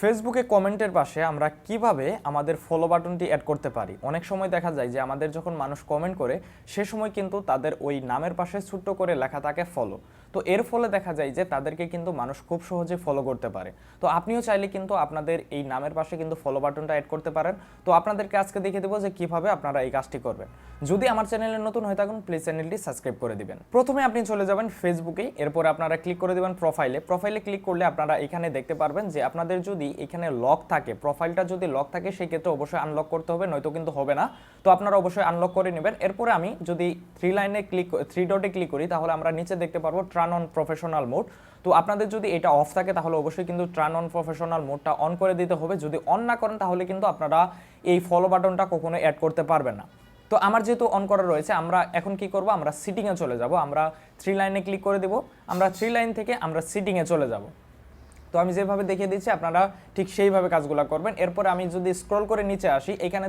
ফেসবুকে কমেন্টের পাশে আমরা কীভাবে আমাদের ফলো বাটনটি অ্যাড করতে পারি? অনেক সময় দেখা যায় যে আমাদের যখন মানুষ কমেন্ট করে, সে সময় কিন্তু তাদের ওই নামের পাশে ছোট্ট করে লেখা থাকে ফলো তো এর ফলে দেখা যায় যে তাদেরকে কিন্তু মানুষ খুব সহজে ফলো করতে পারে। তো আপনিও চাইলে কিন্তু আপনাদের এই নামের পাশে কিন্তু ফলো বাটনটা অ্যাড করতে পারেন। তো আপনাদেরকে আজকে দেখিয়ে দেবো যে কীভাবে আপনারা এই কাজটি করবেন। যদি আমার চ্যানেলে নতুন হয়ে থাকুন প্লিজ চ্যানেলটি সাবস্ক্রাইব করে দিবেন। প্রথমে আপনি চলে যাবেন ফেসবুকে এরপরে আপনারা ক্লিক করে দিবেন প্রোফাইলে প্রোফাইলে ক্লিক করলে আপনারা এখানে দেখতে পারবেন যে আপনাদের যদি এখানে লক থাকে প্রোফাইলটা যদি লক থাকে, সেই ক্ষেত্রে অবশ্যই আনলক করতে হবে, নয়তো কিন্তু হবে না। তো আপনারা অবশ্যই আনলক করে নেবেন। এরপরে আমি যদি থ্রি লাইনে ক্লিক থ্রি ডটে ক্লিক করি, তাহলে আমরা নিচে দেখতে পারব ট্রান অন প্রফেশনাল মোড তো আপনাদের যদি এটা অফ থাকে, তাহলে অবশ্যই কিন্তু ট্রান অন প্রফেশনাল মোডটা অন করে দিতে হবে। যদি অন না করেন, তাহলে কিন্তু আপনারা এই ফলো বাটনটা কখনো অ্যাড করতে পারবেন না। তো আমার যেহেতু অন করা রয়েছে, আমরা এখন কি করব? আমরা সিটিংয়ে চলে যাব। আমরা থ্রি লাইনে ক্লিক করে দেব। আমরা থ্রি লাইন থেকে আমরা সিটিংয়ে চলে যাব। তো আমি যেভাবে দেখিয়ে দিচ্ছি, আপনারা ঠিক সেইভাবে কাজগুলো করবেন। এরপরে আমি যদি স্ক্রল করে নিচে আসি, এখানে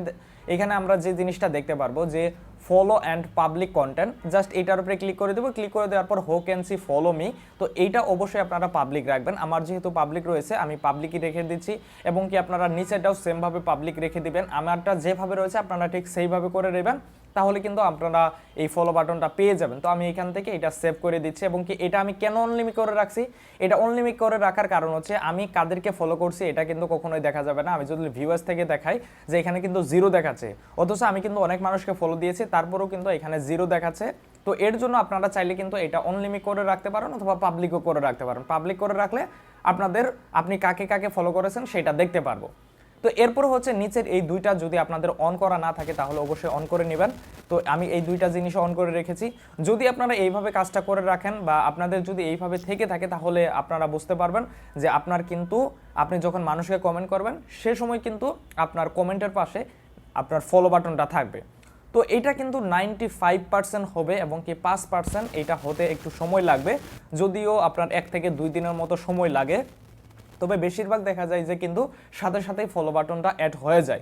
এখানে আমরা যে জিনিসটা দেখতে পারব যে follow and public content just এইটার উপরে ক্লিক করে দেবো। ক্লিক করে দেওয়ার পর হো ক্যান সি ফলো মি তো এইটা অবশ্যই আপনারা পাবলিক রাখবেন। আমার যেহেতু পাবলিক রয়েছে, আমি পাবলিকই রেখে দিচ্ছি এবং কি আপনারা নিচেটাও সেমভাবে পাবলিক রেখে দিবেন। আমারটা যেভাবে রয়েছে, আপনারা ঠিক সেইভাবে করে নেবেন। তাহলে কিন্তু আপনারা এই ফলো বাটনটা পেয়ে যাবেন। তো আমি এখান থেকে এটা সেভ করে দিচ্ছি এবং কি এটা আমি কেন অনলিমিট করে রাখছি? এটা অনলিমিট করে রাখার কারণ হচ্ছে আমি কাদেরকে ফলো করছি, এটা কিন্তু কখনোই দেখা যাবে না। আমি যদি ভিউয়ার্স থেকে দেখাই যে এখানে কিন্তু জিরো দেখাচ্ছে, অথচ আমি কিন্তু অনেক মানুষকে ফলো দিয়েছি, তারপরেও কিন্তু এখানে জিরো দেখাচ্ছে। তো এর জন্য আপনারা চাইলে কিন্তু এটা অনলিমিট করে রাখতে পারেন অথবা পাবলিকও করে রাখতে পারেন। পাবলিক করে রাখলে আপনাদের, আপনি কাকে কাকে ফলো করেছেন সেটা দেখতে পারব। তো এরপর হচ্ছে নিচের এই দুইটা যদি আপনাদের অন করা না থাকে, তাহলে অবশ্যই অন করে নেবেন। তো আমি এই দুইটা জিনিস অন করে রেখেছি। যদি আপনারা এইভাবে কাজটা করে রাখেন বা আপনাদের যদি এইভাবে থেকে থাকে, তাহলে আপনারা বুঝতে পারবেন যে আপনার কিন্তু, আপনি যখন মানুষকে কমেন্ট করবেন, সে সময় কিন্তু আপনার কমেন্টের পাশে আপনার ফলো বাটনটা থাকবে। তো এটা কিন্তু নাইনটি ফাইভ পার্সেন্ট হবে এবং কি পাঁচ পার্সেন্ট এটা হতে একটু সময় লাগবে। যদিও আপনার এক থেকে দুই দিনের মতো সময় লাগে। তবে বেশিরভাগ দেখা যায় যে কিন্তু সাথে সাথেই ফলো বাটনটা অ্যাড হয়ে যায়।